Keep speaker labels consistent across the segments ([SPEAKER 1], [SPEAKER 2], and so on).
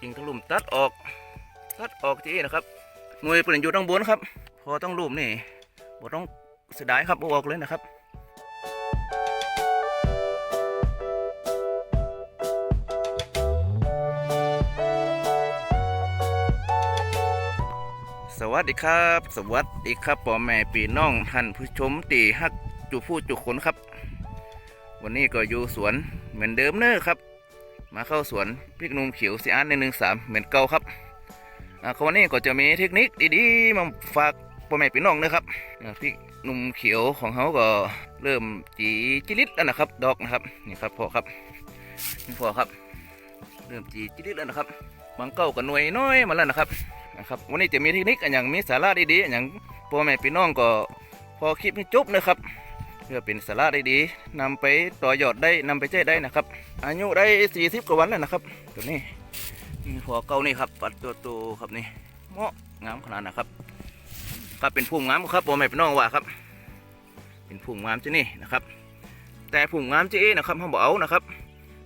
[SPEAKER 1] กิ่งตะลุ่มตัดออก ตัดออกจีนะครับหน่วยเปลี่ยนอยู่ตั้งบนครับ พอต้องลุ่มนี่บ่ต้องเสียดายครับออกเลยนะครับสวัสดีครับ สวัสดีครับพ่อแม่พี่น้องท่านผู้ชมตีฮักจุผู้จุคนครับ วันนี้ก็อยู่สวนเหมือนเดิมเนอครับ มาเข้าสวนพริกหนุ่มเขียวซีอันในหนึ่งสามเหมือนเก่าครับอ่าวันนี้ก็จะมีเทคนิคดีๆมาฝากพ่อแม่พี่น้องนะครับพริกหนุ่มเขียวของเขาก็เริ่มจีจิลิตแล้วนะครับ ดอกนะครับนี่ครับพอครับนี่พอครับ เริ่มจีจิลิตแล้วนะครับบางเก้าก็หน่วยน้อยมาแล้วนะครับนะครับวันนี้จะมีเทคนิคอนอย่างมีสาระดีๆอนอย่างพ่อแม่พี่น้องก็พอคลิปนี้จบนะครับ เพื่อเป็นสาระดีๆนำไปต่อยอดได้นำไปใช้ได้นะครับ อายุได้ 40 กว่าวันแล้วนะครับ ตัวนี้นี่พอเก่านี่ครับปัดตัวโตครับนี่เหมาะงามขนาดนะครับก็เป็นพุ่มงามครับพ่อแม่พี่น้องว่าครับ เป็นพุ่มงามที่นี่นะครับ แต่พุ่มงามที่นะครับเขาบอกเอานะครับ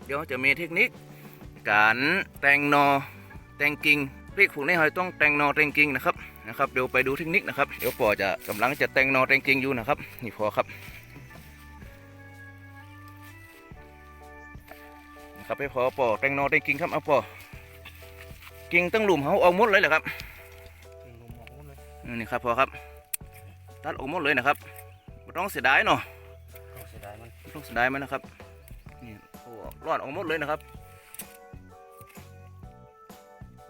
[SPEAKER 1] เดี๋ยวจะมีเทคนิค การแต่งนอแต่งกิ่งพริกผูกในหอยต้องแต่งนอแต่งกิ่งนะครับนะครับเดี๋ยวไปดูเทคนิคนะครับเดี๋ยวปอจะกำลังจะแต่งนอแต่งกิ่งอยู่นะครับนี่พอครับ ครับไปพอปอแต่งนอแต่งกิ่งครับเอาปอกิ่งตั้งหลุมเขาเอาหมดเลยเหรอครับ
[SPEAKER 2] ลงหมอกหมดเลย
[SPEAKER 1] นี่ครับพอครับ ตัดออกหมดเลยนะครับไม่ต้องเสียดายเนาะ
[SPEAKER 2] เอาเสียดายมัน
[SPEAKER 1] ไม่ต้องเสียดายมันนะครับนี่โอ้รอดออกหมดเลยนะครับ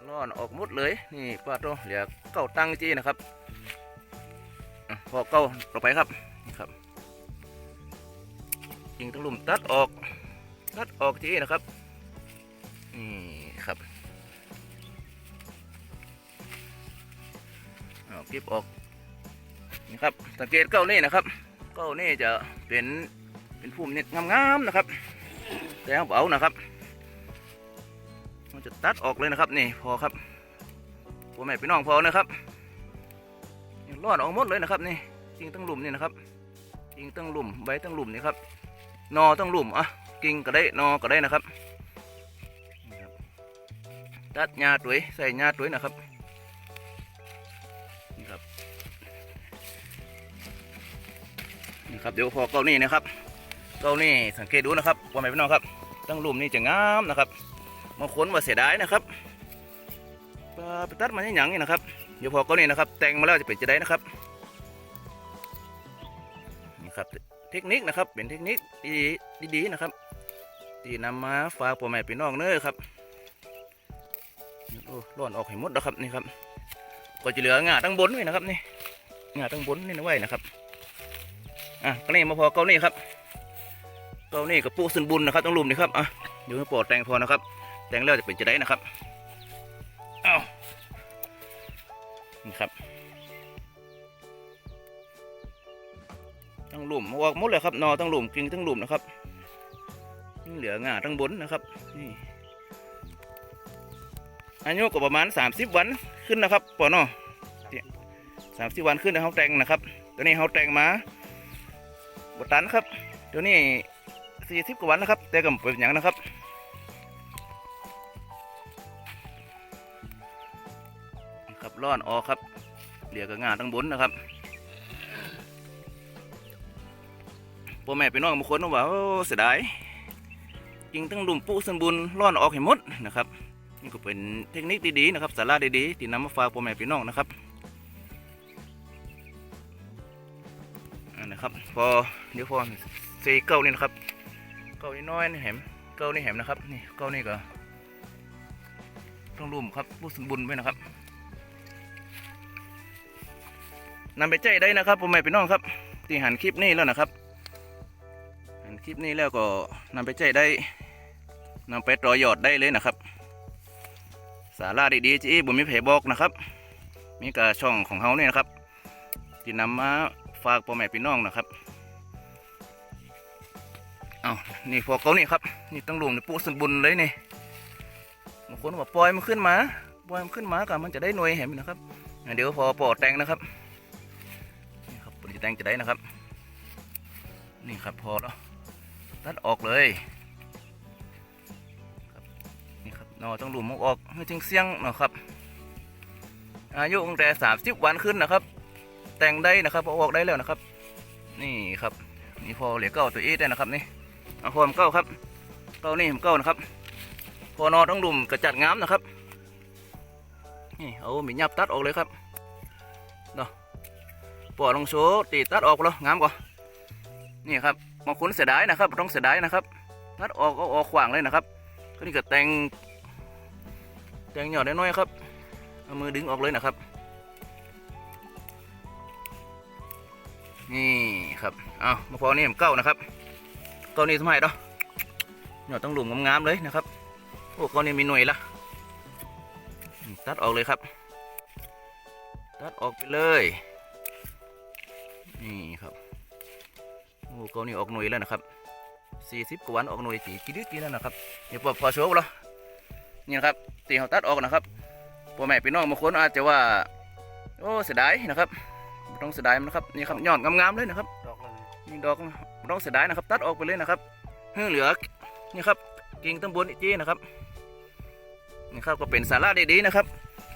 [SPEAKER 1] รอดออกหมดเลยนี่ป้าโตเหลือเก้าตังค์จีนะครับอะพอเก้าต่อไปครับนี่ครับยิงตะลุ่มตัดออกตัดออกจีนะครับ นี่ครับเอาเก็บออกนี่ครับ สังเกตเก้านี่นะครับ เก้านี่จะเป็นเป็นพุ่มเนี่ยงามๆนะครับ แต่เอาเอานะครับมันจะตัดออกเลยนะครับ นี่พอครับพ่อแม่พี่น้องพอนะครับรอดออกหมดเลยนะครับนี่กิ่งตั้งหลุมนี่นะครับกิ่งตั้งหลุมใบตั้งหลุมนี่ครับนอตั้งหลุมอะกิ่งก็ได้นอก็ได้นะครับ ตัดหญ้าตุ้ยใส่หญ้าตุ้ยนะครับนี่ครับนี่ครับเดี๋ยวพอเก้านี่นะครับเก้านี่สังเกตดูนะครับว่าไหมพี่น้องครับตั้งลุมนี่จะงามนะครับบางคนว่าเสียดายนะครับปลาไปตัดมาอย่างนี้นะครับเดี๋ยวพอเก้านี่นะครับ แต่งมาแล้วจะเป็นจะได้นะครับนี่ครับเทคนิคนะครับเป็นเทคนิคดีดีๆนะครับที่นำมาฝากพ่อแม่พี่น้องเน้อครับ โอ้ร้อนออกให้หมดนะครับนี่ครับก็จะเหลืองาตั้งบนไว้นะครับนี่งาตั้งบนนี่นะไว้นะครับอะก็นี่มาพอเกานี่ครับเกานี่กับปูสึนบุญนะครับต้องลุมนี่ครับอะเดี๋ยวให้ปอดแตงพอนะครับ แตงแล้วจะเป็นจะได้นะครับเอ้านี่ครับตั้งหลุมออกหมดเลยครับนอตั้งหลุมกิ่งตั้งหลุมนะครับนี่เหลืองาตั้งบนนะครับนี่ อายุก็ประมาณ 30 วันขึ้นนะครับปอนอสามสิบวันขึ้นนะเขาแต่งนะครับตอนนี้เขาแต่งมาบตันครับเดี๋ยวนี้สี่สิบกว่าวันนะครับ แต่ก็บ่เป็นอย่างนะครับครับร่อนออกครับเหลือกับงาตั้งบนนะครับพ่อแม่พี่น้องบางคนว่าเสียดายจริงตั้งดุมปุสมบูรณ์ร่อนออกให้หมดนะครับ นี่ก็เป็นเทคนิคดีๆนะครับ สาระดีๆที่นำมาฝากพ่อแม่พี่น้องนะครับนะครับ พอเดี๋ยวพอเซเก้านี่นะครับ เก้านี่น้อยนี่แหมเก้านี่แหมนะครับนี่เก้านี่ก็ต้องรุมครับผู้สมบุญไว้นะครับนำไปใจได้นะครับผมไม่ไปน้องครับที่หันคลิปนี้แล้วนะครับหันคลิปนี้แล้วก็นำไปใจได้นำไปต่อยอดได้เลยนะครับ สาระดีๆจีบุญมีเพบอกนะครับมีกระช่องของเขาเนี่ยนะครับที่นำมาฝากพ่อแม่พี่น้องนะครับเอานี่พอเขานี่ครับนี่ตั้งหลุมนี่ปูสมบุญเลยนี่บางคนบอกปล่อยมันขึ้นมาปล่อยมันขึ้นมากันมันจะได้หน่วยเห็นนะครับเดี๋ยวพอปอดแตงนะครับนี่ครับปอดแตงจะได้นะครับ นี่ครับพอแล้วตัดออกเลย เนาะต้องหลุมออกให้ถึงเสียงเนาะครับ อายุตั้งแต่สามสิบวันขึ้นนะครับ แต่งได้นะครับอออกได้แล้วนะครับ นี่ครับนี่พอเหลือเก้าตัวเอได้นะครับนี่เอาพอมเก้าครับเก้านี่ผมเก้านะครับ พอนอต้องหลุมกระจัดงามนะครับนี่เอาหมีหยับตัดออกเลยครับเนาะปอดลงโชตีตัดออกแล้วงามกว่านี่ครับบางคนเสียดายนะครับต้องเสียดายนะครับตัดออกก็ออกขวางเลยนะครับก็นี่ก็แต่ง แต่งหยอดน้อยๆครับ เอามือดึงออกเลยนะครับ นี่ครับเอามาพอนี่มเก้านะครับ เก้านี่ทำไมเนาะหยอดต้องหลุมงามๆเลยนะครับ โอ้เก้านี่มีหน่วยละตัดออกเลยครับ ตัดออกไปเลย นี่ครับโอ้เก้านี่ออกหน่วยแล้วนะครับสี่สิบกว่าวันออกหน่วยปีกี่ดือกี่แล้วนะครับ เดี๋ยวพอพอโชว์แล้ว นี่นะครับตีเขาตัดออกนะครับพ่อแม่พี่น้องบางคนอาจจะว่า โอ้เสียดายนะครับบ่ต้องเสียดายมันนะครับนี่ครับยอดงามๆเลยนะครับ
[SPEAKER 2] ดอกเลย
[SPEAKER 1] นี่ดอกบ่ต้องเสียดายนะครับ ตัดออกไปเลยนะครับให้เหลือนี่ครับกิ่งตำบลอีกทีนะครับนี่ครับก็เป็นสาระดีๆนะครับ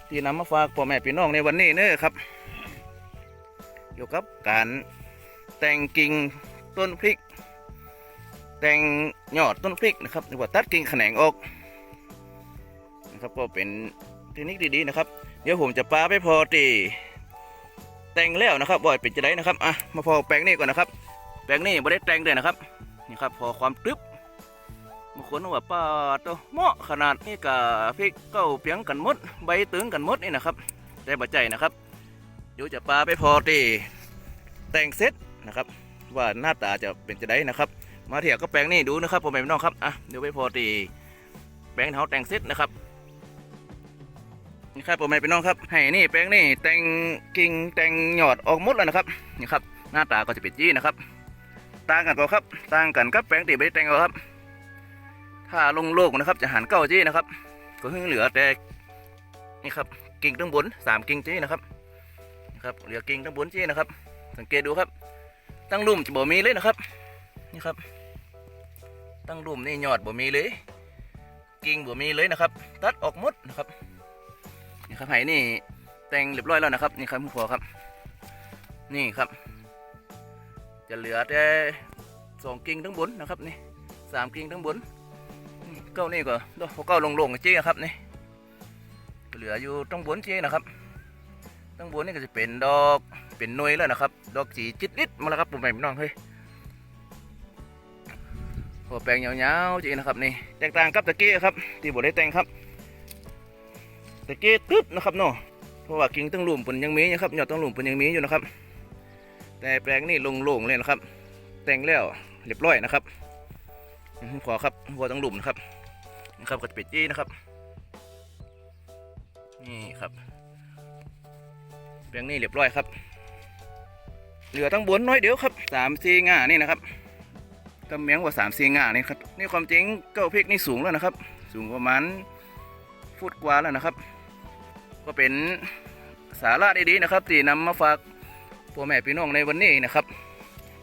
[SPEAKER 1] ที่นำมาฝากพ่อแม่พี่น้องในวันนี้เนอะครับเกี่ยวกับการแต่งกิ่งต้นพริก แต่งยอดต้นพริกนะครับหรือว่าตัดกิ่งแขนงออก นะครับก็เป็นเทคนิคดีๆนะครับ เดี๋ยวผมจะปาไปพอตีแต่งแล้วนะครับบ่อยเป็นจะได้นะครับอะมาพอแปลงนี่ก่อนนะครับแปลงนี่ไม่ได้แต่งเลยนะครับนี่ครับพอความตึ๊บบางคนว่าป้าตัวเหมาะขนาดนี้กับพริกเก้าเพียงกันมด ใบตึงกันมดนี่นะครับแต่บัใจนะครับเดี๋ยวจะปาไปพอตีแต่งเสร็จนะครับ ว่าหน้าตาจะเป็นจะได้นะครับ มาเถียก็แปลงนี่ดูนะครับผมแม่น้องครับอะเดี๋ยวไปพอตีแปลงเท้าแต่งเสร็จนะครับ นี่ครับผมแม่พี่น้องครับให้นี่แปลงนี่แตงกิ่งแตงหยอดออกหมดแล้วนะครับนี่ครับ หน้าตาก็จะเป็นยี่นะครับต่างกันเปล่าครับต่างกันกับแปลงตีไม่ได้แตงเอาครับ ถ้าลงโลกนะครับจะหันเก้าจี้นะครับ ก็เหลือแต่นี่ครับกิ่งตั้งบนสามกิ่งจี้นะครับนะครับเหลือกิ่งตั้งบนจี้นะครับ สังเกตดูครับ ตั้งลุ่มจะบ่มีเลยนะครับ นี่ครับ ตั้งรุ่มนี่หยอดบ่มีเลย กิ่งบ่มีเลยนะครับ ตัดออกหมดนะครับ ครับไห้นี่แต่งเรียบร้อยแล้วนะครับ นี่ครับผู้พอครับ นี่ครับ จะเหลือแต่สองกิ่งทั้งบนนะครับนี่สามกิ่งทั้งบนเก้านี่ก็ดอกเก้าลงๆกันจี้นะครับนี่เหลืออยู่ตั้งบนเจี้นะครับตั้งบนนี่ก็จะเป็นดอกเป็นนวยแล้วนะครับ ดอกจีจิตลิดมาแล้วครับผมแม่พี่น้องเฮ้ยพอแปลงยาวๆจีนะครับนี่แตกต่างกับตะกี้ครับที่บได้แต่งครับ ตะกี้ตึ๊บนะครับเนาะเพราะว่ากิ่งตั้งหลุมปุ่นยังมีนะครับยอดตั้งหลุมปุ่นยังมีอยู่นะครับ แต่แปลงนี่โล่งๆเลยนะครับ แต่งแล้วเรียบร้อยนะครับหือขอครับหัวตั้งหลุมนะครับนะครับก็จะป็นจี้นะครับนี่ครับแปลงนี่เรียบร้อยครับ เหลือตั้งบนน้อยเดียวครับสามสี่ง่านี่นะครับกำเมียงกว่าสามสี่งานี่ครับนี่ความจริงเก้าพริกนี่สูงแล้วนะครับ สูงประมาณฟุตกว่าแล้วนะครับ ก็เป็นสาระดีๆนะครับที่นำมาฝากพ่อแม่พี่น้องในวันนี้นะครับ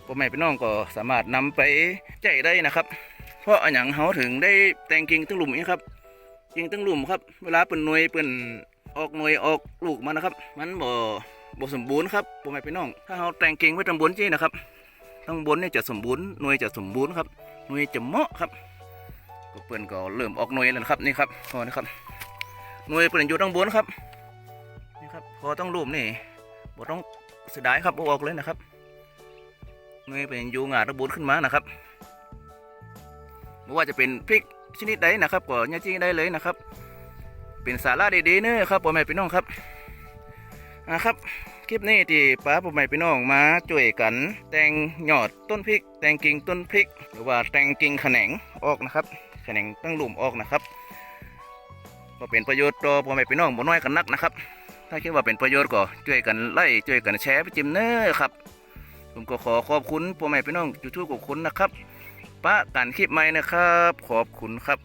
[SPEAKER 1] พ่อแม่พี่น้องก็สามารถนำไปใจได้นะครับ เพราะอย่างเขาถึงได้แต่งกิ่งตั้งหลุมนี่ครับกิ่งตั้งหลุมครับ เวลาเป็นหน่วยเป็นออกหน่วยออกลูกมานะครับ มันบ่บ่สมบูรณ์ครับพ่อแม่พี่น้อง ถ้าเขาแต่งกิ่งไว้ตำบลจี้นะครับข้งบนเนี่ยจะสมบูรณ์หน่วยจะสมบูรณ์ครับหน่วยจะเหมาะครับก็เปิ่นก็เริ่มออกหน่วยแล้วครับนี่ครับพอนะครับหน่วยเปิ่นอยู่ข้งบนครับ ครับพอต้องรูปนี่บ่ต้องเสียดายครับเออกเลยนะครับหน่เป็นยูงาตะบูนขึ้นมานะครับไม่ว่าจะเป็นพริกชนิดใดนะครับก็ย่าจี้ได้เลยนะครับ เป็นสาระดีๆเนอะครับพ่อแม่พี่น้องครับอ่าครับคลิปนี้ที่ป้าผมใหม่พี่น้องมาช่วยกัน แต่งยอดต้นพริก แต่งกิ่งต้นพริก หรือว่าแต่งกิ่งแขนงออกนะครับ แขนงตั้งหลุมออกนะครับก็เป็นประโยชน์ต่อพ่อแม่พี่น้องบ่น้อยกันนักนะครับ ถ้าคิดว่าเป็นประโยชน์ก็ช่วยกันไล่ช่วยกันแชร์ไปจิ้มเนอครับ ผมก็ขอขอบคุณพ่อแม่พี่น้องทุกๆคนนะครับป้ากันคลิปใหม่นะครับ ขอบคุณครับ